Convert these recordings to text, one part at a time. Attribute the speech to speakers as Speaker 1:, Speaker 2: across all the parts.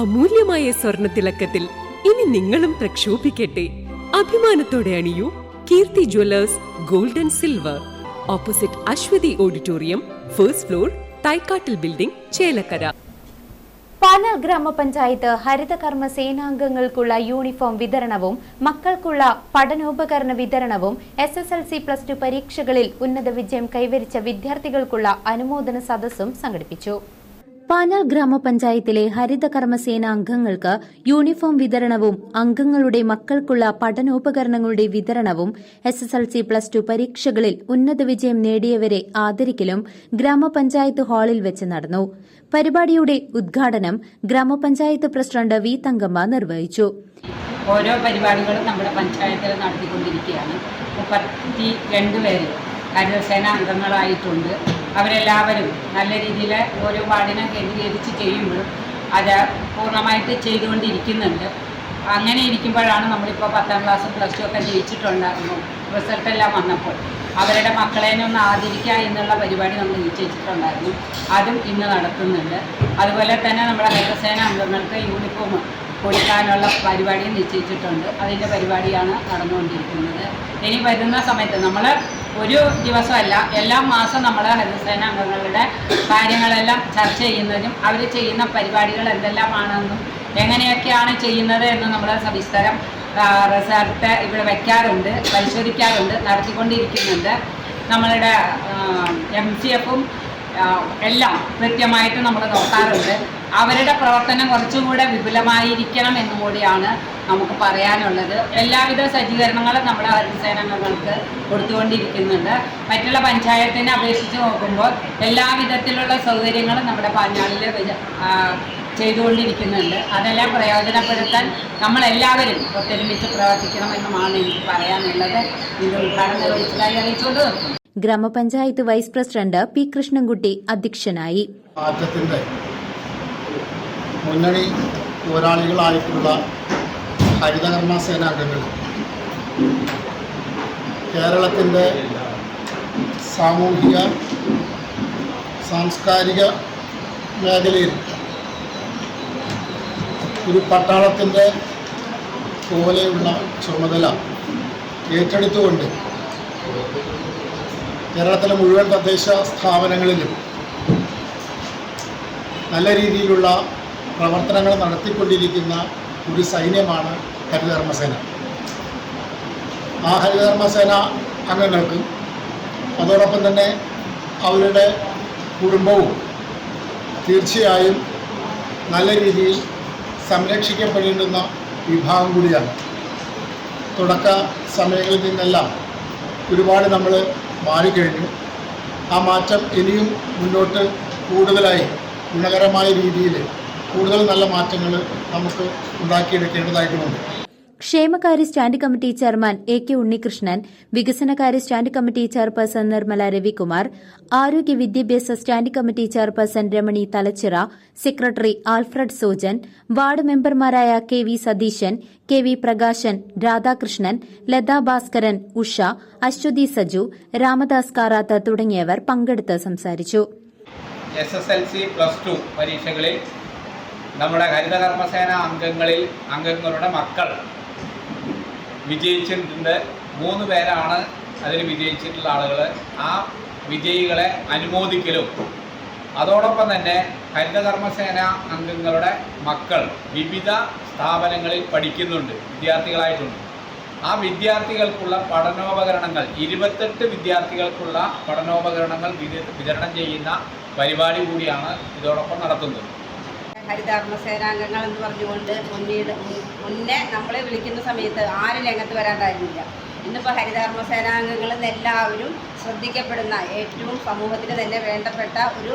Speaker 1: അമൂല്യമായ സ്വർണ തിളക്കത്തിൽ ഇനി നിങ്ങളും പ്രക്ഷോഭിക്കട്ടെ. അഭിമാനത്തോടെ അണിയൂ Keerthi jewellers gold and silver. Opposite Aswathi auditorium first floor തൈക്കാട്ടിൽ building Chelakkara.
Speaker 2: Panel ഗ്രാമപഞ്ചായത്ത് ഹരിതകർമ്മ സേനാംഗങ്ങൾക്കുള്ള യൂണിഫോം വിതരണവും മക്കൾക്കുള്ള പഠനോപകരണ വിതരണവും S S L C plus two പരീക്ഷകളിൽ ഉന്നത വിജയം കൈവരിച്ച വിദ്യാർത്ഥികൾക്കുള്ള അനുമോദന സദസ്സും സംഘടിപ്പിച്ചു. പാനൽ ഗ്രാമപഞ്ചായത്തിലെ ഹരിതകർമ്മസേന അംഗങ്ങൾക്ക് യൂണിഫോം വിതരണവും അംഗങ്ങളുടെ മക്കൾക്കുള്ള പഠനോപകരണങ്ങളുടെ വിതരണവും S S L C plus two പരീക്ഷകളിൽ ഉന്നത വിജയം നേടിയവരെ ആദരിക്കലും ഗ്രാമപഞ്ചായത്ത് ഹാളിൽ വെച്ച് നടന്നു. പരിപാടിയുടെ ഉദ്ഘാടനം ഗ്രാമപഞ്ചായത്ത് പ്രസിഡന്റ് വി തങ്കമ്മ നിർവഹിച്ചു.
Speaker 3: ഓരോ പരിപാടികളും നമ്മുടെ പഞ്ചായത്തിൽ നടത്തിക്കൊണ്ടിരിക്കുകയാണ്. മുപ്പത്തി രണ്ട് പേര് ഹരിതസേന അംഗങ്ങളായിട്ടുണ്ട് അവരെല്ലാവരും നല്ല രീതിയിൽ ഓരോ വാർഡിനെ കേന്ദ്രീകരിച്ച് ചെയ്യുമ്പോഴും അത് പൂർണമായിട്ട് ചെയ്തുകൊണ്ടിരിക്കുന്നുണ്ട്. അങ്ങനെ ഇരിക്കുമ്പോഴാണ് നമ്മളിപ്പോൾ പത്താം ക്ലാസ് പ്ലസ് ടു ഒക്കെ ജയിച്ചിട്ടുണ്ടായിരുന്നു റിസൾട്ടെല്ലാം വന്നപ്പോൾ. അവരുടെ മക്കളെ ഒന്ന് ആദരിക്കുക എന്നുള്ള പരിപാടി നമ്മൾ നിശ്ചയിച്ചിട്ടുണ്ടായിരുന്നു. അതും ഇന്ന് നടത്തുന്നുണ്ട്. അതുപോലെ തന്നെ നമ്മുടെ ഹരിതസേന അംഗങ്ങൾക്ക് യൂണിഫോം കൊടുക്കാനുള്ള പരിപാടിയും നിശ്ചയിച്ചിട്ടുണ്ട്. അതിന്റെ പരിപാടിയാണ് നടന്നുകൊണ്ടിരിക്കുന്നത്. ഇനി വരുന്ന സമയത്ത് നമ്മൾ ഒരു ദിവസമല്ല എല്ലാ മാസം നമ്മൾ ഹരിതസേന അംഗങ്ങളുടെ കാര്യങ്ങളെല്ലാം ചർച്ച ചെയ്യുന്നതും അവർ ചെയ്യുന്ന പരിപാടികൾ എന്തെല്ലാമാണെന്നും എങ്ങനെയൊക്കെയാണ് ചെയ്യുന്നത് എന്ന് നമ്മൾ സവിസ്തരം റിസൾട്ട് ഇവിടെ വയ്ക്കാറുണ്ട് പരിശോധിക്കാറുണ്ട് നടത്തിക്കൊണ്ടിരിക്കുന്നുണ്ട്. നമ്മളുടെ എം സി എഫും എല്ലാം കൃത്യമായിട്ട് നമ്മൾ നോക്കാറുണ്ട്. അവരുടെ പ്രവർത്തനം കുറച്ചും കൂടെ വിപുലമായിരിക്കണം എന്നും കൂടിയാണ് നമുക്ക് പറയാനുള്ളത്. എല്ലാവിധ സജ്ജീകരണങ്ങളും നമ്മുടെ ഹരിസേനകൾക്ക് കൊടുത്തുകൊണ്ടിരിക്കുന്നുണ്ട്. മറ്റുള്ള പഞ്ചായത്തിനെ അപേക്ഷിച്ച് നോക്കുമ്പോൾ എല്ലാവിധത്തിലുള്ള സൗകര്യങ്ങളും നമ്മുടെ പാഞ്ഞാളിൽ ചെയ്തുകൊണ്ടിരിക്കുന്നുണ്ട്. അതെല്ലാം പ്രയോജനപ്പെടുത്താൻ നമ്മളെല്ലാവരും ഒത്തൊരുമിച്ച് പ്രവർത്തിക്കണമെന്നുമാണ് എനിക്ക് പറയാനുള്ളത്. ഇത് ഉദ്ഘാടനം നിർവഹിച്ചതായി അറിയിച്ചുകൊണ്ട്
Speaker 2: ഗ്രാമപഞ്ചായത്ത് വൈസ് പ്രസിഡന്റ് പി കൃഷ്ണൻകുട്ടി അധ്യക്ഷനായി.
Speaker 4: മുന്നണി പോരാളികളായിട്ടുള്ള ഹരിതകർമ്മ സേനാംഗങ്ങൾ കേരളത്തിന്റെ സാമൂഹിക സാംസ്കാരിക മേഖലയിൽ ഒരു പട്ടാളത്തിന്റെ പോലെയുള്ള ചുമതല ഏറ്റെടുത്തുകൊണ്ട് കേരളത്തിലെ മുഴുവൻ തദ്ദേശ സ്ഥാപനങ്ങളിലും നല്ല രീതിയിലുള്ള പ്രവർത്തനങ്ങൾ നടത്തിക്കൊണ്ടിരിക്കുന്ന ഒരു സൈന്യമാണ് ഹരിധർമ്മസേന. ആ ഹരിധർമ്മസേന അംഗങ്ങൾക്കും അതോടൊപ്പം തന്നെ അവരുടെ കുടുംബവും തീർച്ചയായും നല്ല രീതിയിൽ സംരക്ഷിക്കപ്പെടേണ്ടുന്ന വിഭാഗം കൂടിയാണ്. തുടക്ക സമയങ്ങളിൽ നിന്നെല്ലാം ഒരുപാട് നമ്മൾ മാറിക്കഴിഞ്ഞു. ആ മാറ്റം ഇനിയും മുന്നോട്ട് കൂടുതലായി ഗുണകരമായ രീതിയിൽ കൂടുതൽ നല്ല മാറ്റങ്ങൾ നമുക്ക് ഉണ്ടാക്കിയെടുക്കേണ്ടതായിട്ടുമുണ്ട്.
Speaker 2: ക്ഷേമകാര്യ stand committee chairman A K Unnikrishnan വികസനകാര്യ stand committee chairperson Nirmala Ravikumar ആരോഗ്യ വിദ്യാഭ്യാസ stand committee chairperson Ramani Thalachira secretary Alfred Sojan ward മെമ്പർമാരായ K V Satheesan K V Prakashan Radhakrishnan Latha Bhaskaran Usha Aswathi Saju Ramadas Karath തുടങ്ങിയവർ പങ്കെടുത്ത് സംസാരിച്ചു.
Speaker 5: S S L C plus two പരീക്ഷകളിൽ നമ്മുടെ ഹരിതകർമ്മസേന അംഗങ്ങളിൽ അംഗങ്ങളുടെ മക്കൾ വിജയിച്ചിട്ടുണ്ട്. മൂന്ന് പേരാണ് അതിൽ വിജയിച്ചിട്ടുള്ള ആളുകൾ ആ വിജയികളെ അനുമോദിക്കലും. അതോടൊപ്പം തന്നെ ഹരിതകർമ്മസേന അംഗങ്ങളുടെ മക്കൾ വിവിധ സ്ഥാപനങ്ങളിൽ പഠിക്കുന്നുണ്ട് വിദ്യാർത്ഥികളായിട്ടുണ്ട്. ആ വിദ്യാർത്ഥികൾക്കുള്ള പഠനോപകരണങ്ങൾ ഇരുപത്തെട്ട് വിദ്യാർത്ഥികൾക്കുള്ള പഠനോപകരണങ്ങൾ വിതരണം ചെയ്യുന്ന പരിപാടി കൂടിയാണ് ഇതോടൊപ്പം നടത്തുന്നത്.
Speaker 6: ഹരിതകർമ്മ സേനാംഗങ്ങൾ എന്ന് പറഞ്ഞുകൊണ്ട് മുന്നീട് മുന്നേ നമ്മളെ വിളിക്കുന്ന സമയത്ത് ആരും രംഗത്ത് വരാണ്ടായിരുന്നില്ല. ഇന്നിപ്പോൾ ഹരിതകർമ്മ സേനാംഗങ്ങൾ എല്ലാവരും ശ്രദ്ധിക്കപ്പെടുന്ന ഏറ്റവും സമൂഹത്തിന് തന്നെ വേണ്ടപ്പെട്ട ഒരു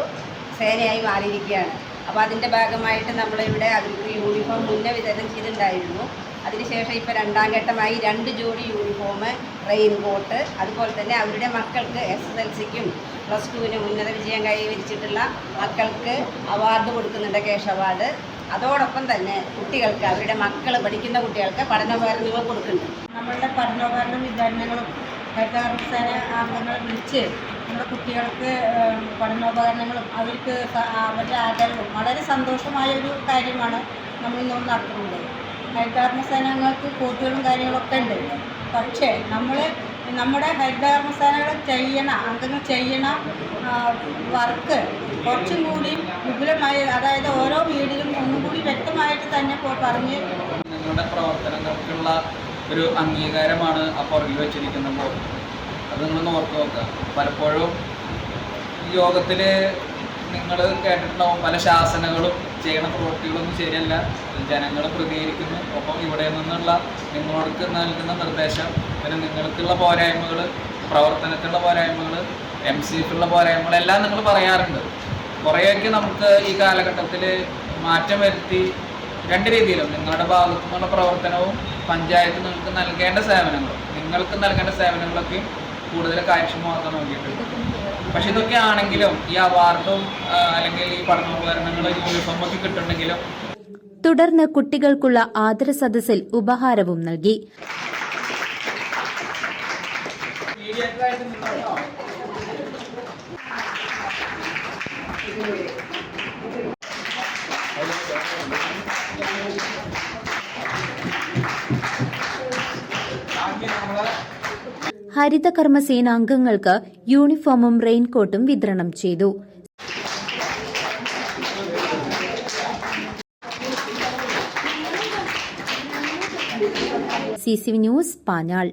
Speaker 6: സേനയായി മാറിയിരിക്കുകയാണ്. അപ്പോൾ അതിന്റെ ഭാഗമായിട്ട് നമ്മളിവിടെ അവർക്ക് യൂണിഫോം മുന്നേ വിതരണം ചെയ്തിട്ടുണ്ടായിരുന്നു. അതിനുശേഷം ഇപ്പോൾ രണ്ടാം ഘട്ടമായി രണ്ട് ജോഡി യൂണിഫോം റെയിൻ കോട്ട് അതുപോലെ തന്നെ അവരുടെ മക്കൾക്ക് എസ് എസ് എൽ സിക്കും പ്ലസ് ടുവിന് ഉന്നത വിജയം കൈവരിച്ചിട്ടുള്ള മക്കൾക്ക് അവാർഡ് കൊടുക്കുന്നുണ്ട് കേഷ് അവാർഡ്. അതോടൊപ്പം തന്നെ കുട്ടികൾക്ക് അവരുടെ മക്കൾ പഠിക്കുന്ന കുട്ടികൾക്ക് പഠനോപകരണങ്ങൾ കൊടുക്കുന്നുണ്ട്.
Speaker 7: നമ്മളുടെ പഠനോപകരണ വിതരണങ്ങളും ഹരിതകർമ്മസേന അംഗങ്ങളെ വിളിച്ച് നമ്മുടെ കുട്ടികൾക്ക് പഠനോപകരണങ്ങളും അവർക്ക് അവരുടെ ആദരവും വളരെ സന്തോഷമായ ഒരു കാര്യമാണ് നമ്മൾ ഇന്നും നടത്തുന്നത്. ഹരിതകർമ്മ സേനകൾക്ക് കോട്ടുകളും കാര്യങ്ങളൊക്കെ ഉണ്ട് പക്ഷേ നമ്മൾ നമ്മുടെ ഹരിതകർമ്മ സേനകൾ ചെയ്യണ അംഗങ്ങൾ ചെയ്യണ. വർക്ക് കുറച്ചും കൂടി വിപുലമായി അതായത് ഓരോ വീടിലും ഒന്നും കൂടി വ്യക്തമായിട്ട് തന്നെ പറഞ്ഞ്
Speaker 5: നിങ്ങളുടെ പ്രവർത്തനങ്ങൾക്കുള്ള ഒരു അംഗീകാരമാണ് ആ പുറകിൽ വെച്ചിരിക്കുന്ന ബോർഡ് അത് നിങ്ങൾ ഓർത്ത് നോക്കുക. പലപ്പോഴും യോഗത്തിൽ നിങ്ങൾ കേട്ടിട്ടുണ്ടാവും പല ശാസനകളും ചെയ്യണ പ്രവൃത്തികളൊന്നും ശരിയല്ല. ജനങ്ങൾ പ്രതികരിക്കുന്നു. ഒപ്പം ഇവിടെ നിന്നുള്ള നിങ്ങൾക്ക് നൽകുന്ന നിർദ്ദേശം പിന്നെ നിങ്ങൾക്കുള്ള പോരായ്മകൾ പ്രവർത്തനത്തിലുള്ള പോരായ്മകൾ എം സി എഫിലുള്ള പോരായ്മകൾ എല്ലാം നിങ്ങൾ പറയാറുണ്ട്. കുറേയൊക്കെ നമുക്ക് ഈ കാലഘട്ടത്തിൽ മാറ്റം വരുത്തി രണ്ട് രീതിയിലും നിങ്ങളുടെ ഭാഗത്തു നിന്നുള്ള പ്രവർത്തനവും പഞ്ചായത്ത് നിങ്ങൾക്ക് നൽകേണ്ട സേവനങ്ങളും. നിങ്ങൾക്ക് നൽകേണ്ട സേവനങ്ങളൊക്കെ കൂടുതൽ കാര്യക്ഷമമാക്കാൻ നോക്കിയിട്ടുണ്ട്. പക്ഷെ ഇതൊക്കെ ആണെങ്കിലും ഈ അവാർഡും അല്ലെങ്കിൽ ഈ പഠനോപകരണങ്ങൾ യൂണിഫോമൊക്കെ കിട്ടുന്നുണ്ടെങ്കിലും
Speaker 2: തുടർന്ന് കുട്ടികൾക്കുള്ള ആദര സദസ്സിൽ ഉപഹാരവും നൽകി. ഹരിതകർമ്മ സേനാംഗങ്ങൾക്ക് യൂണിഫോമും റെയിൻകോട്ടും വിതരണം ചെയ്തു. C C news Panjal.